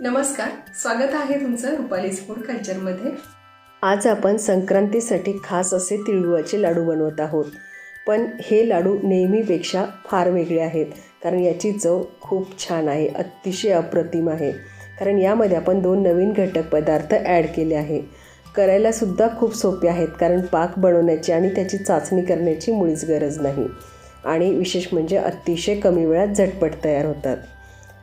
नमस्कार स्वागत आहे तुमचं रुपालीज फूड कल्चरमध्ये. आज आपण संक्रांतीसाठी खास असे तिळगुळाचे लाडू बनवत आहोत. पण हे लाडू नेहमीपेक्षा फार वेगळे आहेत कारण याची चव खूप छान आहे अतिशय अप्रतिम आहे. कारण यामध्ये आपण दोन नवीन घटक पदार्थ ॲड केले आहे. करायलासुद्धा खूप सोपे आहेत कारण पाक बनवण्याची आणि त्याची चाचणी करण्याची मुळीच गरज नाही. आणि विशेष म्हणजे अतिशय कमी वेळात झटपट तयार होतात.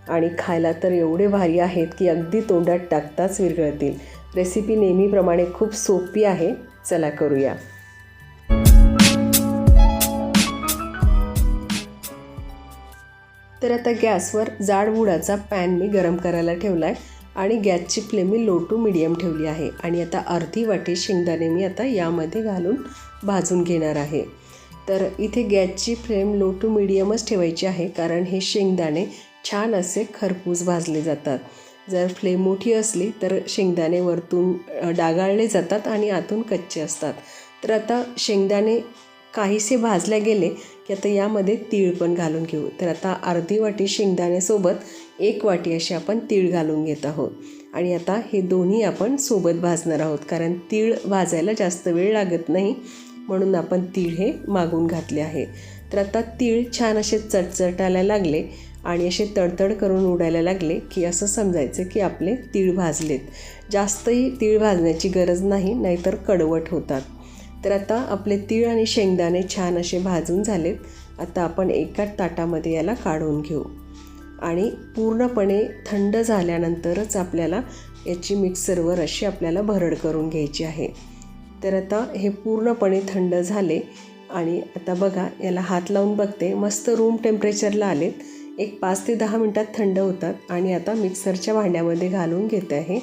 आणि खायला तर एवढे भारी आहेत की अगदी तोंडात टाकताच विरघळतील. रेसिपी नेहमीप्रमाणे खूप सोपी आहे. चला करूया. तर आता गॅसवर जाड बुडाचा पॅन मी गरम करायला ठेवला आहे आणि गॅसची फ्लेम मी लो टू मिडियम ठेवली आहे. आणि आता अर्धी वाटी शेंगदाणे मी आता यामध्ये घालून भाजून घेणार आहे. तर इथे गॅसची फ्लेम लो टू मिडियमच ठेवायची आहे. कारण हे शेंगदाणे छान असे खरपूस भाजले जातात. जर फ्लेम मोठी असली तर शेंगदाणे वरतून डागाळले जातात आणि आतून कच्चे असतात. तर आता शेंगदाणे काहीसे भाजले गेले की आता यामध्ये तीळ पण घालून घेऊ. तर आता अर्धी वाटी शेंगदाण्यासोबत एक वाटी अशी आपण तीळ घालून घेत आहोत. आणि आता हे दोन्ही आपण सोबत भाजणार आहोत. कारण तीळ भाजायला जास्त वेळ लागत नाही म्हणून आपण तीळ हे मागून घातले आहे. तर आता तीळ छान असे चटचटायला लागले. आणि असे तडतड करून उडायला लागले की असं समजायचं की आपले तीळ भाजलेत. जास्तही तीळ भाजण्याची गरज नाही नाहीतर कडवट होतात. तर आता आपले तीळ आणि शेंगदाणे छान असे भाजून झालेत. आता आपण एका ताटामध्ये याला काढून घेऊ. आणि पूर्णपणे थंड झाल्यानंतरच आपल्याला याची मिक्सरवर अशी आपल्याला भरड करून घ्यायची आहे. तर आता हे पूर्णपणे थंड झाले आणि आता बघा याला हात लावून बघते. मस्त रूम टेम्परेचरला आलेत. एक पाच ते दहा मिनटात थंड होतात आणि आता मिक्सरच्या भांड्यामध्ये घालून घेते आहे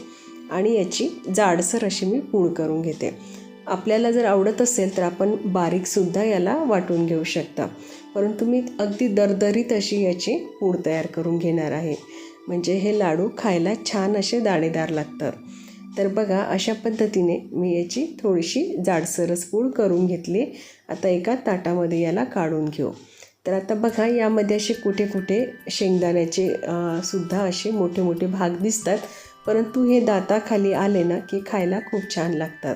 आणि याची जाडसर अशी मी पूड करून घेते. आपल्याला जर आवडत असेल तर आपण बारीकसुद्धा याला वाटून घेऊ शकता. परंतु मी अगदी दरदरीत अशी याची पूड तयार करून घेणार आहे. म्हणजे हे लाडू खायला छान असे दाणेदार लागतात. तर बघा अशा पद्धतीने मी याची थोडीशी जाडसरच पूड करून घेतली. आता एका ताटामध्ये याला काढून घेऊ. तर आता बघा यामध्ये असे कुठे कुठे शेंगदाण्याचे सुद्धा असे मोठे मोठे भाग दिसतात. परंतु हे दाताखाली आले ना की खायला खूप छान लागतात.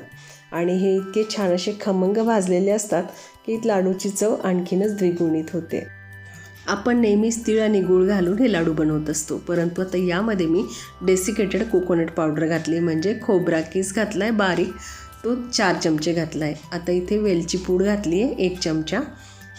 आणि हे इतके छान असे खमंग भाजलेले असतात की लाडूची चव आणखीनच द्विगुणित होते. आपण नेहमीच तीळ आणि गूळ घालून हे लाडू बनवत असतो. परंतु आता यामध्ये मी डेसिकेटेड कोकोनट पावडर घातली म्हणजे खोबरा किस घातला आहे बारीक तो चार चमचे घातला आहे आता इथे वेलची पूड घातली आहे एक चमचा.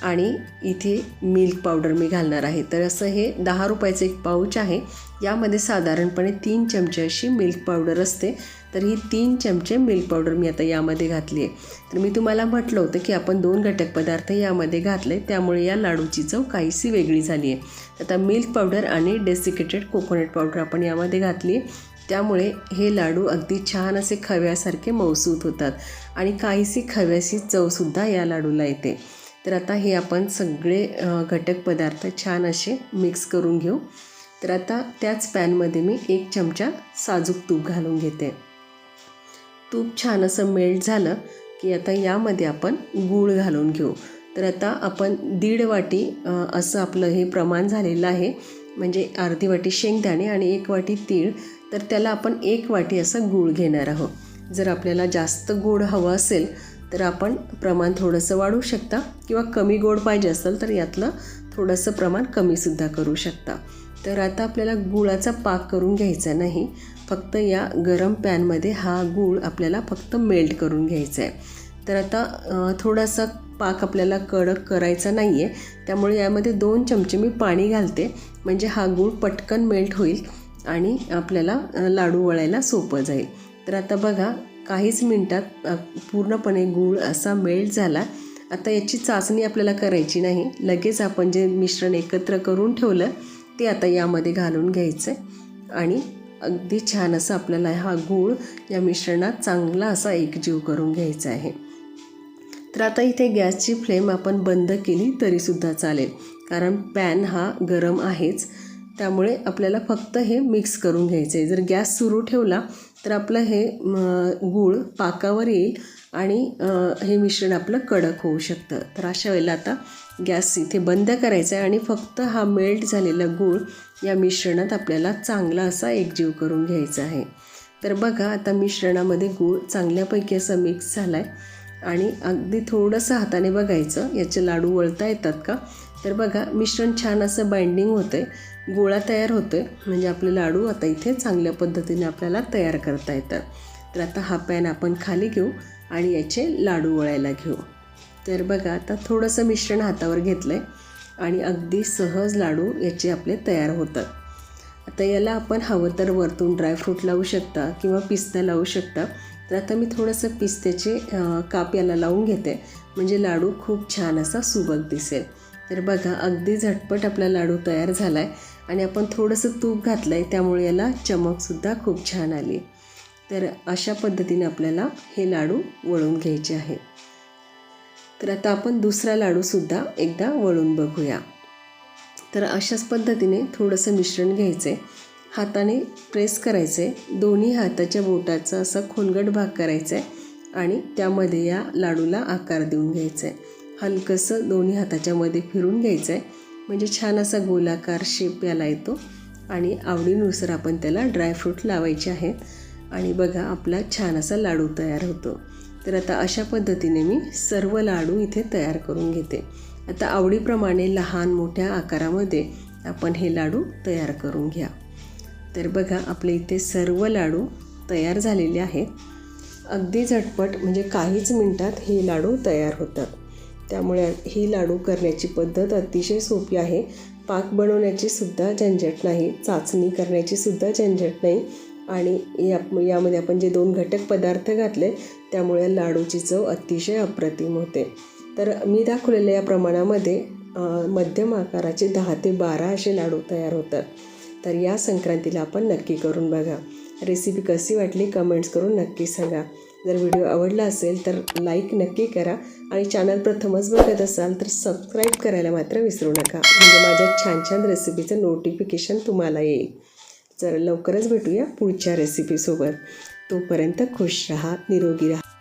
आणि इथे मिल्क पावडर मी घालणार आहे. तर असं हे दहा रुपयाचं एक पाऊच आहे. यामध्ये साधारणपणे तीन चमचे अशी मिल्क पावडर असते. तर ही तीन चमचे मिल्क पावडर मी आता यामध्ये घातली आहे. तर मी तुम्हाला म्हटलं होतं की आपण दोन घटक पदार्थ यामध्ये घातले त्यामुळे या लाडूची चव काहीशी वेगळी झाली आहे. आता मिल्क पावडर आणि डेसिकेटेड कोकोनट पावडर आपण यामध्ये घातली आहे. त्यामुळे हे लाडू अगदी छान असे खव्यासारखे मौसूत होतात आणि काहीशी खव्याशी चवसुद्धा या लाडूला येते. तर आता हे आपण सगळे घटक पदार्थ छान असे मिक्स करून घेऊ. तर आता त्याच पॅनमध्ये मी एक चमचा साजूक तूप घालून घेते. तूप छान असं मेल्ट झालं की आता यामध्ये आपण गूळ घालून घेऊ. तर आता आपण दीड वाटी असं आपलं हे प्रमाण झालेलं आहे. म्हणजे अर्धी वाटी शेंगदाणे आणि एक वाटी तीळ. तर त्याला आपण एक वाटी असं गूळ घेणार आहोत. जर आपल्याला जास्त गोड हवं असेल तर आपण प्रमाण थोडंसं वाढवू शकता. किंवा कमी गोड पाहिजे असेल तर यातलं थोडंसं प्रमाण कमीसुद्धा करू शकता. तर आता आपल्याला गुळाचा पाक करून घ्यायचा नाही. फक्त या गरम पॅनमध्ये हा गूळ आपल्याला फक्त मेल्ट करून घ्यायचा आहे तर आता थोडासा पाक आपल्याला कडक करायचा नाही आहे त्यामुळे यामध्ये दोन चमचे मी पाणी घालते. म्हणजे हा गूळ पटकन मेल्ट होईल आणि आपल्याला लाडू वळायला सोपं जाईल. तर आता बघा काहीच मिनटात पूर्णपणे गूळ असा मेल्ट झाला. आता याची चाचणी आपल्याला करायची नाही. लगेच आपण जे मिश्रण एकत्र करून ठेवलं ते आता यामध्ये घालून घ्यायचं आहे. आणि अगदी छान असं आपल्याला हा गूळ या मिश्रणात चांगला असा एकजीव करून घ्यायचा आहे. तर आता इथे गॅसची फ्लेम आपण बंद केली तरीसुद्धा चालेल. कारण पॅन हा गरम आहेच. त्यामुळे आपल्याला फक्त हे मिक्स करून घ्यायचं आहे जर गॅस सुरू ठेवला तर आपलं हे गूळ पाकावर येईल आणि हे मिश्रण आपलं कडक होऊ शकतं. तर अशा वेळेला आता गॅस इथे बंद करायचा आहे आणि फक्त हा मेल्ट झालेला गूळ या मिश्रणात आपल्याला चांगला असा एकजीव करून घ्यायचा आहे. तर बघा आता मिश्रणामध्ये गूळ चांगल्यापैकी असा मिक्स झाला आहे आणि अगदी थोडंसं हाताने बघायचं याचे लाडू वळता येतात का? तर बघा मिश्रण छान असं बाइंडिंग होतं आहे गोळा तयार होतो आहे म्हणजे आपले लाडू आता इथे चांगल्या पद्धतीने आपल्याला तयार करता येतात. तर आता हा पॅन आपण खाली घेऊ आणि याचे लाडू वळायला घेऊ. तर बघा आता थोडंसं मिश्रण हातावर घेतलं आहे आणि अगदी सहज लाडू याचे आपले तयार होतात. आता याला आपण हवं तर वरतून ड्रायफ्रूट लावू शकता किंवा पिस्ता लावू शकता. तर आता मी थोडंसं पिस्त्याचे काप याला लावून घेते. म्हणजे लाडू खूप छान असा सुबक दिसेल. तर बघा अगदी झटपट आपला लाडू तयार झाला आहे आणि आपण थोडंसं तूप घातलं आहे त्यामुळे याला चमकसुद्धा खूप छान आली. तर अशा पद्धतीने आपल्याला हे लाडू वळून घ्यायचे आहे तर आता आपण दुसरा लाडूसुद्धा एकदा वळून बघूया. तर अशाच पद्धतीने थोडंसं मिश्रण घ्यायचं आहे हाताने प्रेस करायचं आहे दोन्ही हाताच्या बोटाचा असा खोलगट भाग करायचा आहे आणि त्यामध्ये या लाडूला आकार देऊन घ्यायचा आहे हलकंसं दोन्ही हाताच्यामध्ये फिरून घ्यायचं आहे म्हणजे छान असा गोलाकार शेप याला येतो. आणि आवडीनुसार आपण त्याला ड्रायफ्रूट लावायचे आहेत आणि बघा आपला छान असा लाडू तयार होतो. तर आता अशा पद्धतीने मी सर्व लाडू इथे तयार करून घेते. आता आवडीप्रमाणे लहान मोठ्या आकारामध्ये आपण हे लाडू तयार करून घ्या. तर बघा आपले इथे सर्व लाडू तयार झालेले आहेत. अगदी झटपट म्हणजे काहीच मिनटात हे लाडू तयार होतात. त्यामुळे ही लाडू करण्याची पद्धत अतिशय सोपी आहे. पाक बनवण्याची सुद्धा झंझट नाही. चाचणी करण्याची सुद्धा झंझट नाही. आणि या यामध्ये आपण जे दोन घटक पदार्थ घातले त्यामुळे लाडूची चव अतिशय अप्रतिम होते. तर मी दाखवलेल्या या प्रमाणामध्ये मध्यम आकाराचे दहा ते बारा असे लाडू तयार होतात. तर या संक्रांतीला आपण नक्की करून बघा. रेसिपी कशी वाटली कमेंट्स करून नक्की सांगा. जर व्हिडिओ आवडला असेल तर लाईक नक्की करा आणि चॅनल प्रथमच बघत असाल तर सबस्क्राईब करायला मात्र विसरू नका. म्हणजे माझ्या छान छान रेसिपीचं नोटिफिकेशन तुम्हाला येईल. तर लवकरच भेटूया पुढच्या रेसिपीसोबत तोपर्यंत खुश राहा निरोगी राहा.